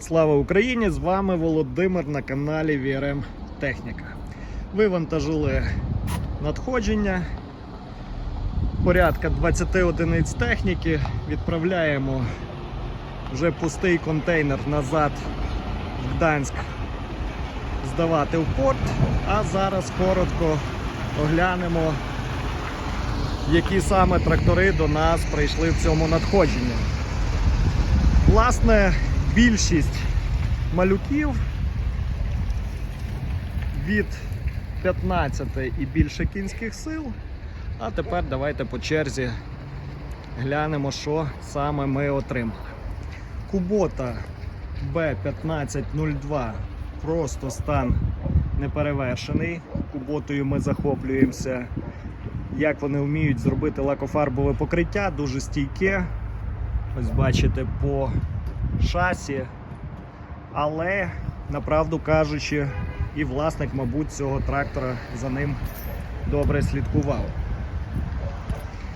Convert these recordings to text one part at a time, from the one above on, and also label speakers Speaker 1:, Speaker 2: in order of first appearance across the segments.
Speaker 1: Слава Україні! З вами Володимир на каналі VRM Техніка. Вивантажили надходження. Порядка 20 одиниць техніки. Відправляємо вже пустий контейнер назад в Гданськ здавати в порт. А зараз коротко оглянемо, які саме трактори до нас прийшли в цьому надходженні. Власне, більшість малюків від 15 і більше кінських сил. А тепер давайте по черзі глянемо, що саме ми отримали. Кубота B1502 просто стан неперевершений. Куботою ми захоплюємося, як вони вміють зробити лакофарбове покриття, дуже стійке. Ось бачите по шасі. Але, направду кажучи, і власник, мабуть, цього трактора за ним добре слідкував.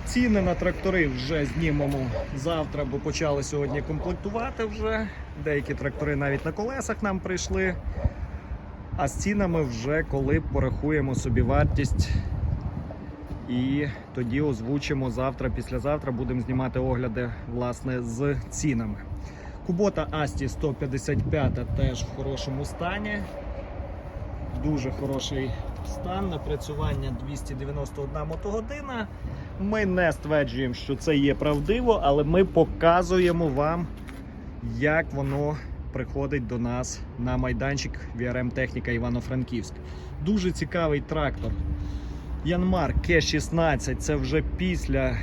Speaker 1: Ціни на трактори вже знімемо завтра, бо почали сьогодні комплектувати вже. Деякі трактори навіть на колесах нам прийшли. А з цінами вже коли порахуємо собі вартість і тоді озвучимо завтра, післязавтра будемо знімати огляди власне з цінами. Кубота Асті 155 теж в хорошому стані. Дуже хороший стан. Напрацювання 291 мотогодина. Ми не стверджуємо, що це є правдиво, але ми показуємо вам, як воно приходить до нас на майданчик VRM Техніка Івано-Франківськ. Дуже цікавий трактор. Янмар К16 це вже після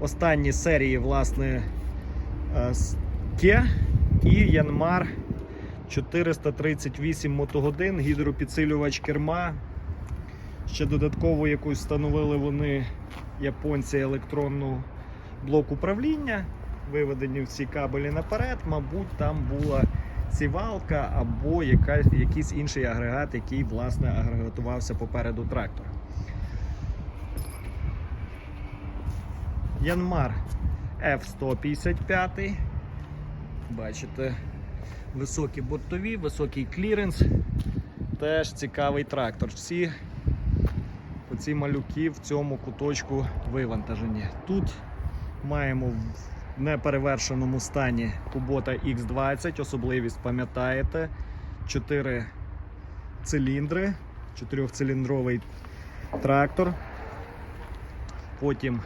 Speaker 1: останньої серії, власне, е, і Янмар 438 мотогодин, гідропідсилювач керма. Ще додатково якусь встановили вони японці електронну блок управління. Виведені всі кабелі наперед, мабуть, там була сівалка або яка, якийсь інший агрегат, який власне агрегатувався попереду трактора. Янмар F155. Бачите, високі бортові, високий кліренс. Теж цікавий трактор. Всі оці малюки в цьому куточку вивантажені. Тут маємо в неперевершеному стані Kubota X20, особливість пам'ятаєте, 4 циліндри, 4-циліндровий трактор. Потім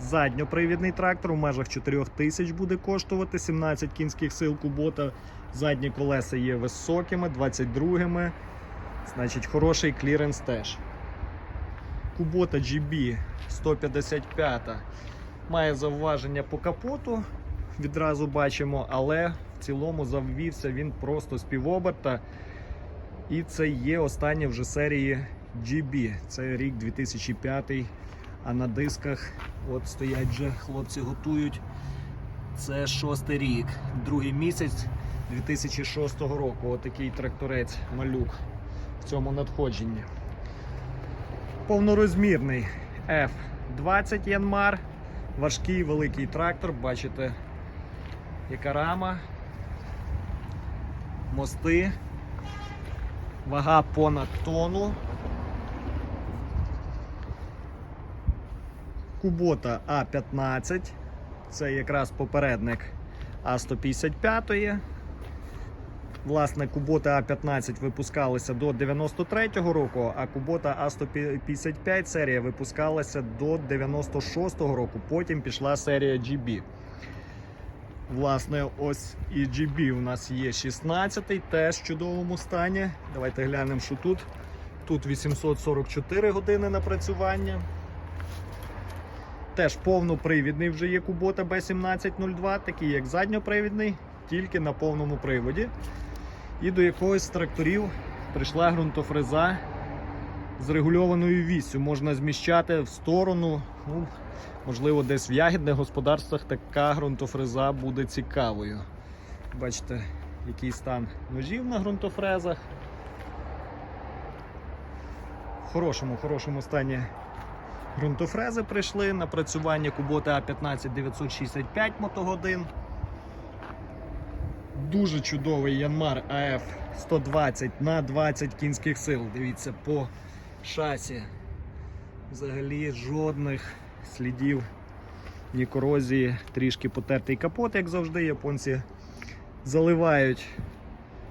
Speaker 1: задньопривідний трактор у межах 4000 буде коштувати 17 кінських сил Кубота. Задні колеса є високими, 22-ми. Значить, хороший кліренс теж. Кубота GB 155 має зауваження по капоту, відразу бачимо, але в цілому завівся він просто з півоберта. І це є останні вже серії GB. Це рік 2005. А на дисках от стоять вже хлопці готують. Це шостий рік, другий місяць 2006 року. Отакий тракторець малюк в цьому надходженні. Повнорозмірний F20 Янмар. Важкий великий трактор, бачите, яка рама, мости, вага понад тонну. Кубота А15, це якраз попередник А155. Власне, Кубота А15 випускалися до 93-го року, а Кубота А155 серія випускалася до 96-го року. Потім пішла серія GB. Власне, ось і GB у нас є 16-й, теж в чудовому стані. Давайте глянемо, що тут. Тут 844 години напрацювання. Теж повнопривідний вже є Kubota B1702, такий як задньопривідний, тільки на повному приводі. І до якогось з тракторів прийшла ґрунтофреза з регульованою віссю. Можна зміщати в сторону. Ну, можливо, десь в ягідних господарствах така ґрунтофреза буде цікавою. Бачите, який стан ножів на ґрунтофрезах. В хорошому, хорошому стані ґрунтофрези прийшли. Напрацювання Kubota A15 965 мотогодин. Дуже чудовий Янмар АФ 120 на 20 кінських сил. Дивіться, по шасі. Взагалі жодних слідів ні корозії, трішки потертий капот, як завжди, японці заливають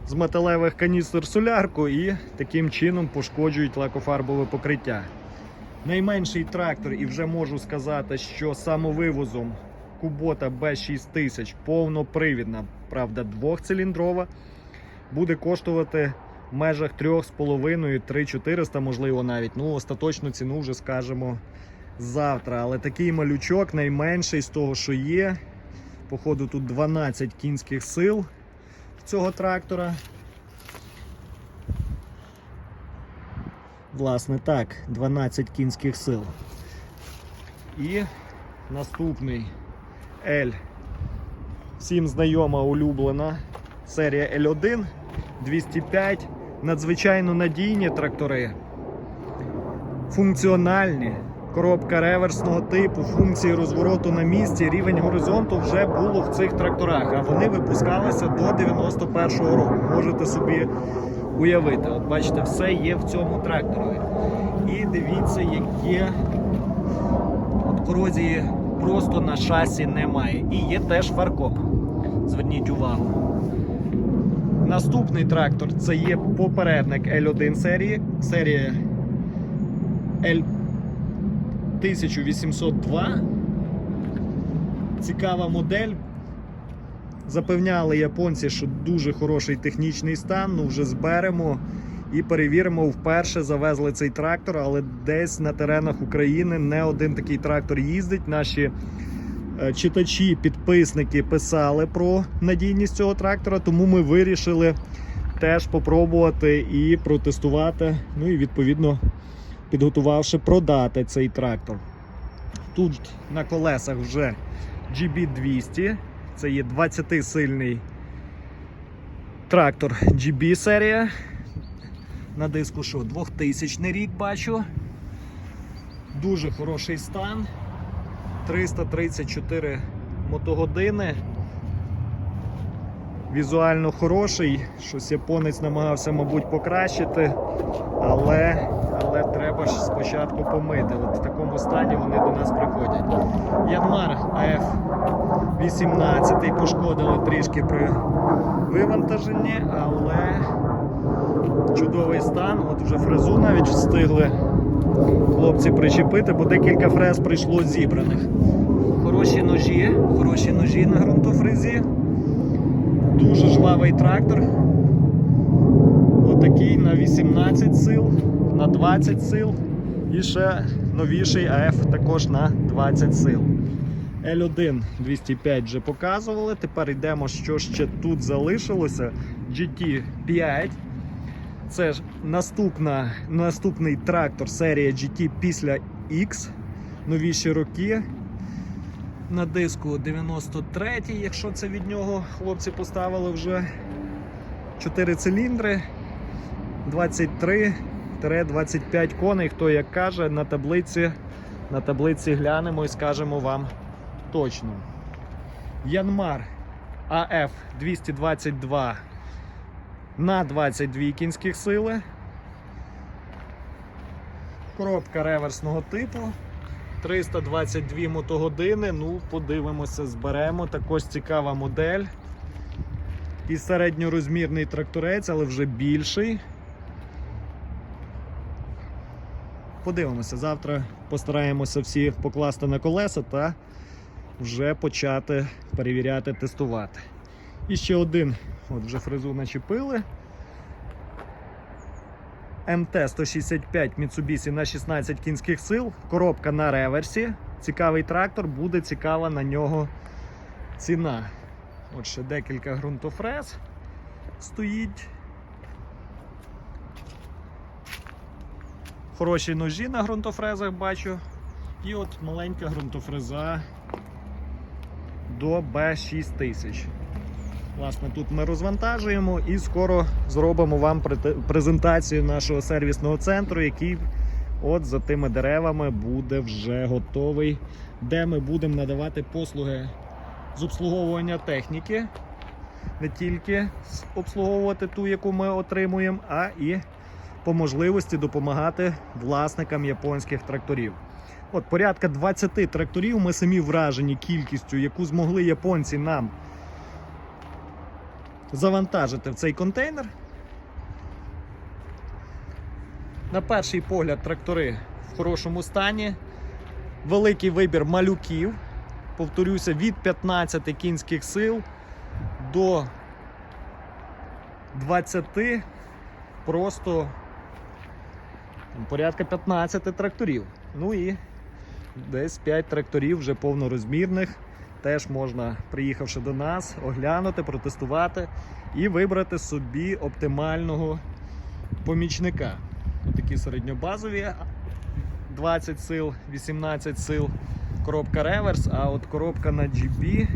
Speaker 1: з металевих каністр солярку і таким чином пошкоджують лакофарбове покриття. Найменший трактор, і вже можу сказати, що самовивозом Кубота B6000 повнопривідна, правда, двохциліндрова, буде коштувати в межах 3,5-3,400, можливо, навіть. Ну, остаточну ціну вже скажемо завтра. Але такий малючок найменший з того, що є. Походу, тут 12 кінських сил цього трактора. Власне, так, 12 кінських сил. І наступний L. Всім знайома улюблена серія L1 205. Надзвичайно надійні трактори. Функціональні. Коробка реверсного типу, функції розвороту на місці, рівень горизонту вже було в цих тракторах, а вони випускалися до 91-го року. Можете собі уявити. От бачите, все є в цьому тракторі. І дивіться, яке от корозії просто на шасі немає. І є теж фаркоп. Зверніть увагу. Наступний трактор це є попередник L1 серії, серія L 1802. Цікава модель. Запевняли японці, що дуже хороший технічний стан. Ну вже зберемо і перевіримо. Вперше завезли цей трактор, але десь на теренах України не один такий трактор їздить. Наші е, читачі, підписники писали про надійність цього трактора, тому ми вирішили теж попробувати і протестувати. Ну і відповідно підготувавши продати цей трактор. Тут на колесах вже GB200. Це є 20-сильний трактор GB серія. На диску що 2000 рік бачу. Дуже хороший стан. 334 мотогодини. Візуально хороший. Щось японець намагався, мабуть, покращити, але, але треба ж спочатку помити. От такому стані вони до нас приходять. Янмар АФ 18 пошкодили трішки при вивантаженні, але чудовий стан. От вже фрезу навіть встигли хлопці причепити, бо декілька фрез прийшло зібраних. Хороші ножі, хороші ножі на ґрунтофрезі. Дуже жвавий трактор. Отакий на 18 сил, на 20 сил. І ще новіший АФ також на 20 сил. L1 205 вже показували. Тепер йдемо, що ще тут залишилося. GT5. Це ж наступна, наступний трактор серія GT після X. Новіші роки. На диску 93, якщо це від нього хлопці поставили вже 4 циліндри, 23-25 коней, хто як каже, на таблиці, на таблиці глянемо і скажемо вам точно. Янмар АФ 222 на 22 кінських сили. Коробка реверсного типу. 322 мотогодини. Ну, подивимося, зберемо. Також цікава модель. І середньорозмірний тракторець, але вже більший. Подивимося, завтра постараємося всі покласти на колеса та вже почати перевіряти, тестувати. І ще один, от вже фрезу начепили. МТ-165 Mitsubishi на 16 кінських сил, коробка на реверсі. Цікавий трактор, буде цікава на нього ціна. От ще декілька ґрунтофрез стоїть. Хороші ножі на ґрунтофрезах бачу. І от маленька ґрунтофреза до B6000. Власне, тут ми розвантажуємо і скоро зробимо вам презентацію нашого сервісного центру, який от за тими деревами буде вже готовий, де ми будемо надавати послуги з обслуговування техніки. не тільки обслуговувати ту, яку ми отримуємо, а і по можливості допомагати власникам японських тракторів. От порядка 20 тракторів ми самі вражені кількістю, яку змогли японці нам завантажити в цей контейнер. На перший погляд, трактори в хорошому стані. Великий вибір малюків. Повторюся, від 15 кінських сил до 20 просто порядка 15 тракторів. Ну і десь 5 тракторів вже повнорозмірних. Теж можна, приїхавши до нас, оглянути, протестувати і вибрати собі оптимального помічника. Такі середньобазові 20 сил, 18 сил, коробка реверс, а от коробка на GB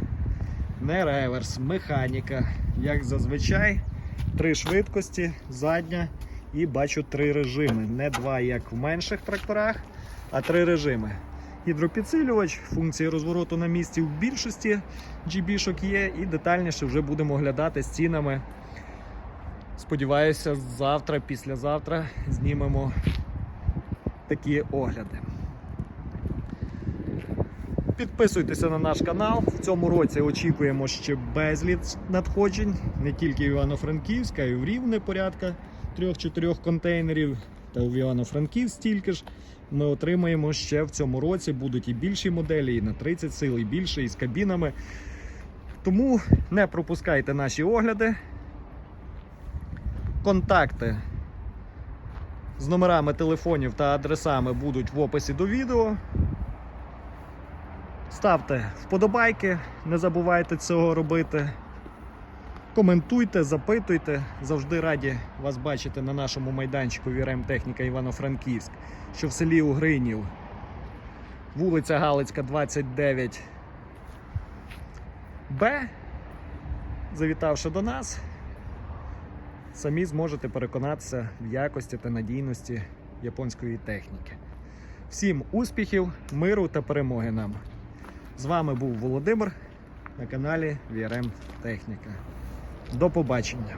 Speaker 1: не реверс, механіка. Як зазвичай, три швидкості, задня і бачу три режими. Не два, як в менших тракторах, а три режими. Гідропідсилювач, функції розвороту на місці в більшості GB-шок є, і детальніше вже будемо оглядати з цінами. Сподіваюся, завтра, післязавтра знімемо такі огляди. Підписуйтеся на наш канал. В цьому році очікуємо ще безліч надходжень, не тільки в Івано-Франківська, а й в Рівне порядка 3-4 контейнерів. Та в Івано-Франківськ стільки ж. Ми отримаємо ще в цьому році. Будуть і більші моделі, і на 30 сил, і більше, і з кабінами. Тому не пропускайте наші огляди. Контакти з номерами телефонів та адресами будуть в описі до відео. Ставте вподобайки, не забувайте цього робити. Коментуйте, запитуйте. Завжди раді вас бачити на нашому майданчику VRM Техніка Івано-Франківськ, що в селі Угринів, вулиця Галицька, 29 Б. Завітавши до нас, самі зможете переконатися в якості та надійності японської техніки. Всім успіхів, миру та перемоги нам! З вами був Володимир на каналі VRM Техніка. До побачення!